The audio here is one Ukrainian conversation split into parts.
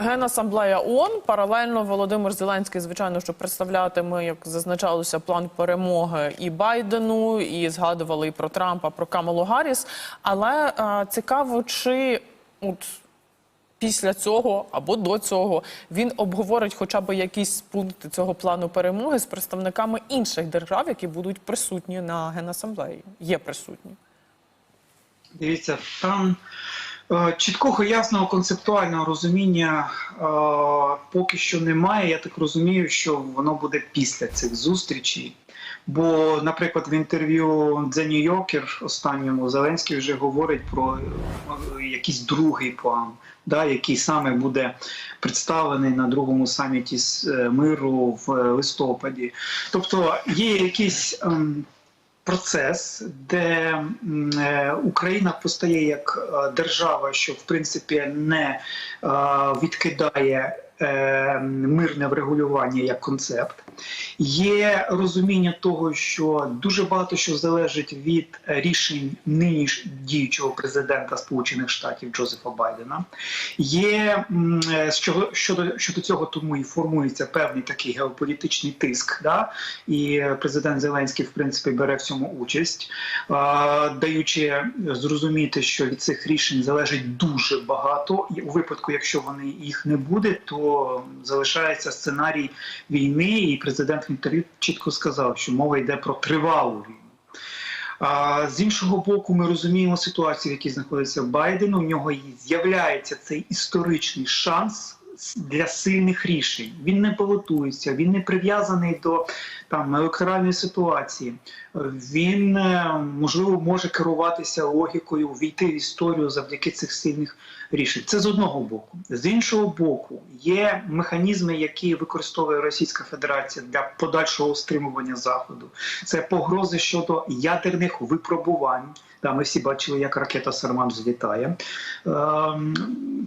Генасамблея ООН. Паралельно Володимир Зеленський, звичайно, що представлятиме, як зазначалося, план перемоги і Байдену, і згадували і про Трампа, про Камалу Гарріс. Але е, цікаво, чи от після цього або до цього він обговорить хоча б якісь пункти цього плану перемоги з представниками інших держав, які будуть присутні на генасамблеї. Є присутні. Дивіться, там чіткого ясного концептуального розуміння е, поки що немає. Я так розумію, що воно буде після цих зустрічей. Бо, наприклад, в інтерв'ю The New Yorker останньому Зеленський вже говорить про е, якийсь другий план, да, який саме буде представлений на другому саміті з е, миру в е, листопаді. Тобто є якийсь. ем, процес, де е, Україна постає як е, держава, що в принципі не е, відкидає мирне врегулювання як концепт. Є розуміння того, що дуже багато що залежить від рішень нині діючого президента Сполучених Штатів Джозефа Байдена. Є м, е, щодо, щодо, щодо цього тому і формується певний такий геополітичний тиск. Да? І президент Зеленський, в принципі, бере в цьому участь, даючи зрозуміти, що від цих рішень залежить дуже багато. І у випадку, якщо вони їх не буде, то залишається сценарій війни. І президент в інтерв'ю чітко сказав, що мова йде про тривалу війну. А з іншого боку, ми розуміємо ситуацію, в якій знаходиться Байден. У нього з'являється цей історичний шанс для сильних рішень. Він не балотується, він не прив'язаний до там електоральної ситуації. Він е, можливо може керуватися логікою, війти в історію завдяки цих сильних рішень. Це з одного боку. З іншого боку, є механізми, які використовує Російська Федерація для подальшого стримування заходу. Це погрози щодо ядерних випробувань. Там ми всі бачили, як ракета Сарман злітає. Ем,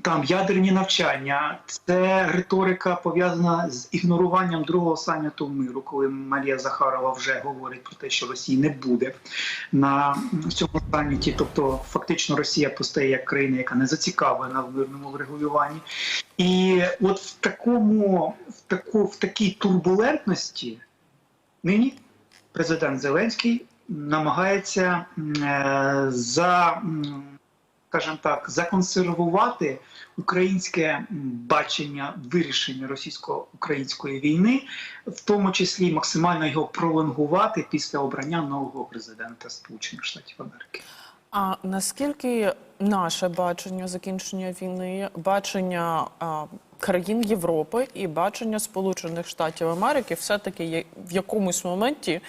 Там ядерні навчання, це риторика пов'язана з ігноруванням другого саміту миру, коли Марія Захарова вже говорить про те, що Росії не буде на цьому саміті. Тобто, фактично, Росія постає як країна, яка не зацікавлена в мирному врегулюванні. І от в такому, в таку, в такій турбулентності нині президент Зеленський намагається е, за, скажімо так, законсервувати українське бачення вирішення російсько-української війни, в тому числі максимально його пролонгувати після обрання нового президента Сполучених Штатів Америки. А наскільки наше бачення закінчення війни, бачення а, країн Європи і бачення Сполучених Штатів Америки все-таки є- в якомусь моменті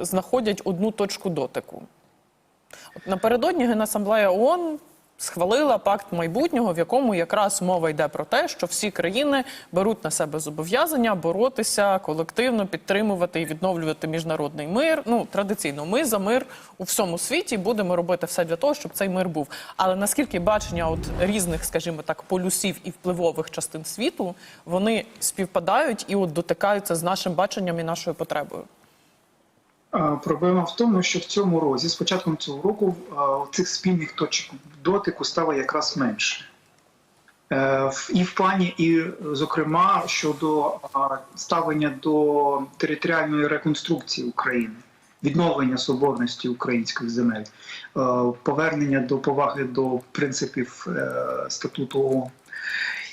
знаходять одну точку дотику? От напередодні Генасамблея ООН схвалила пакт майбутнього, в якому якраз мова йде про те, що всі країни беруть на себе зобов'язання боротися колективно, підтримувати і відновлювати міжнародний мир. Ну традиційно, ми за мир у всьому світі будемо робити все для того, щоб цей мир був. Але наскільки бачення от різних, скажімо так, полюсів і впливових частин світу вони співпадають і от дотикаються з нашим баченням і нашою потребою? Проблема в тому, що в цьому році, з початком цього року, цих спільних точок дотику стало якраз менше. Е, І в плані, і зокрема щодо ставлення до територіальної реконструкції України, відновлення соборності українських земель, е, повернення до поваги до принципів е, статуту ООН.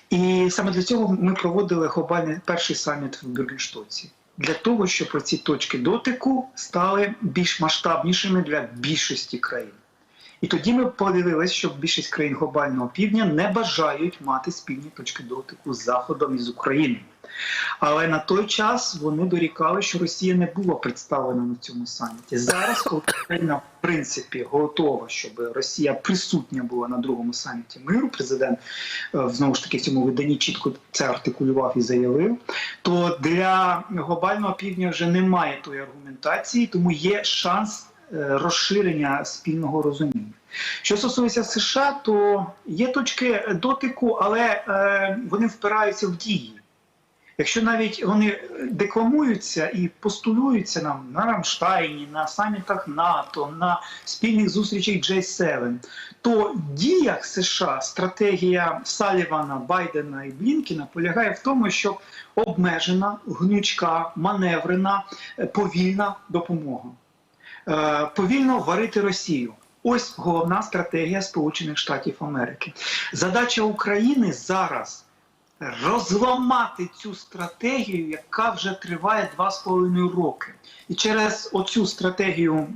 І саме для цього ми проводили глобальний перший саміт в Бюргенштоці. Для того, щоб ці точки дотику стали більш масштабнішими для більшості країн. І тоді ми подивилися, що більшість країн глобального півдня не бажають мати спільні точки дотику з Заходом і з Україною. Але на той час вони дорікали, що Росія не була представлена на цьому саміті. Зараз, коли Україна в принципі готова, щоб Росія присутня була на другому саміті миру, президент е, знову ж таки в цьому виданні чітко це артикулював і заявив. То для глобального півдня вже немає тої аргументації, тому є шанс е, розширення спільного розуміння. Що стосується США, то є точки дотику, але е, вони впираються в дії. Якщо навіть вони декламуються і постулюються нам на Рамштайні, на самітах НАТО, на спільних зустрічах J7, то в діях США стратегія Салівана, Байдена і Блінкіна полягає в тому, щоб обмежена, гнучка, маневрена, повільна допомога. Е, Повільно варити Росію. Ось головна стратегія Сполучених Штатів Америки. Задача України зараз розламати цю стратегію, яка вже триває два з половиною роки. І через оцю стратегію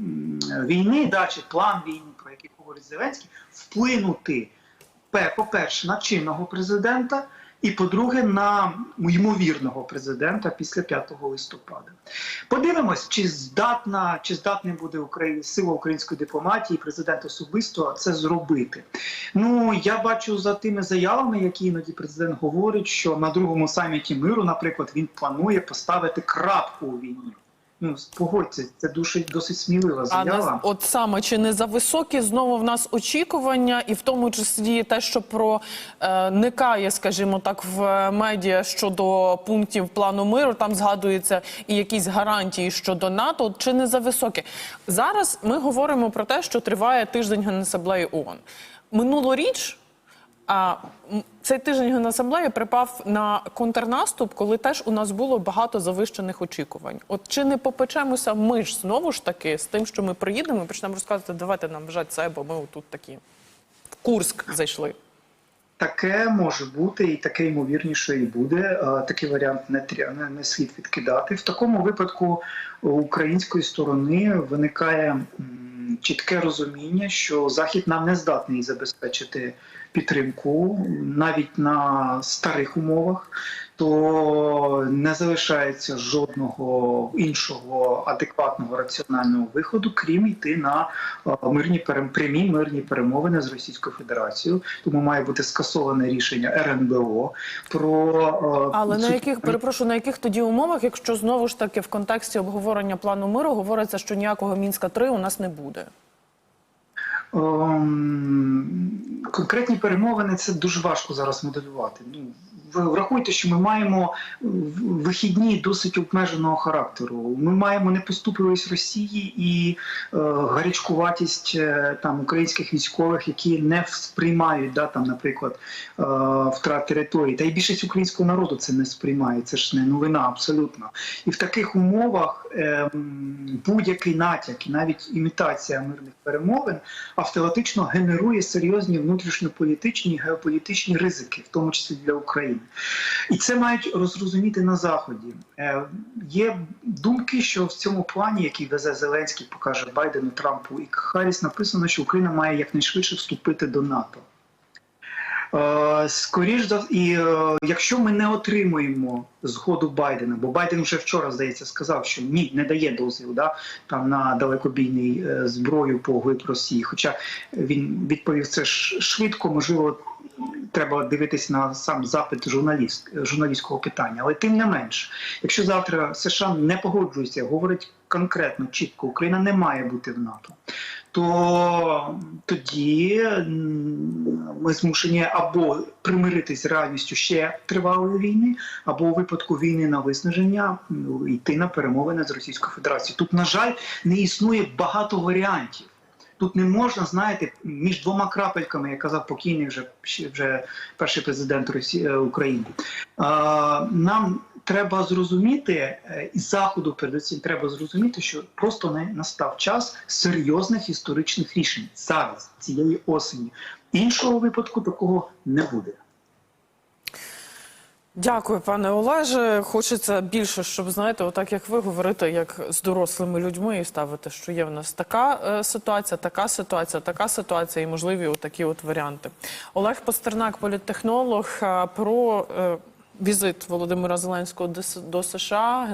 війни, да, чи план війни, про який говорить Зеленський, вплинути, по-перше, на чинного президента, і по-друге, на ймовірного президента після 5 листопада. Подивимось, чи здатна, чи здатний буде Україна, сила української дипломатії, президент особисто це зробити. Ну я бачу за тими заявами, які іноді президент говорить, що на другому саміті миру, наприклад, він планує поставити крапку у війні. Ну погодьте, це дуже досить смілива А заява. не, от саме чи не за високі знову в нас очікування, і в тому числі те, що проникає, скажімо так, в медіа щодо пунктів плану миру, там згадуються і якісь гарантії щодо НАТО. От Чи не за високі? Зараз ми говоримо про те, що триває тиждень Генасамблеї ООН. Минулоріч а цей тиждень Генасамблеї припав на контрнаступ, коли теж у нас було багато завищених очікувань. От чи не попечемося ми ж знову ж таки з тим, що ми приїдемо і почнемо розказувати, давайте нам вважати це, бо ми отут такі в Курск зайшли. Таке може бути, і таке ймовірніше і буде. Такий варіант не не, не слід відкидати. В такому випадку української сторони виникає чітке розуміння, що Захід нам не здатний забезпечити підтримку навіть на старих умовах. То не залишається жодного іншого адекватного раціонального виходу, крім йти на е, мирні прямі мирні перемовини з Російською Федерацією. Тому має бути скасоване рішення РНБО про е, Але на яких перепрошую, на яких тоді умовах, якщо знову ж таки в контексті обговорення плану миру говориться, що ніякого мінська 3 у нас не буде. Ем, конкретні перемовини це дуже важко зараз моделювати. Ну врахуйте, що ми маємо вихідні досить обмеженого характеру. Ми маємо непоступливість Росії і е, гарячкуватість е, там українських військових, які не сприймають да там, наприклад, е, втрат території. Та й більшість українського народу це не сприймає. Це ж не новина абсолютно. І в таких умовах ем, будь-який натяк і навіть імітація мирних перемовин автоматично генерує серйозні внутрішньополітичні і геополітичні ризики, в тому числі для України. І це мають розрозуміти на заході. Е, є думки, що в цьому плані, який везе Зеленський, покаже Байдену, Трампу і Харріс, написано, що Україна має якнайшвидше вступити до НАТО. Е, Скоріш і е, якщо ми не отримуємо згоду Байдена, бо Байден вже вчора здається сказав, що ні, не дає дозвіл да, там на далекобійний зброю по глиб Росії. Хоча він відповів це швидко, можливо, треба дивитись на сам запит журналіст, журналістського питання. Але тим не менш, якщо завтра США не погоджується, говорить конкретно, чітко, Україна не має бути в НАТО. То тоді ми змушені або примиритись з реальністю ще тривалої війни, або у випадку війни на виснаження йти на перемовини з Російською Федерацією. Тут, на жаль, не існує багато варіантів. Тут не можна, знаєте, між двома крапельками, як казав покійний вже вже перший президент Росії України. А, нам треба зрозуміти, е, і заходу передусім треба зрозуміти, що просто не настав час серйозних історичних рішень зараз, цієї осені. Іншого випадку такого не буде. Дякую, пане Олеже. Хочеться більше, щоб знаєте, отак як ви говорите, як з дорослими людьми і ставити, що є в нас така е, ситуація, така ситуація, така ситуація, і можливі отакі от варіанти. Олег Пастернак, політтехнолог, е, про е, візит Володимира Зеленського до США.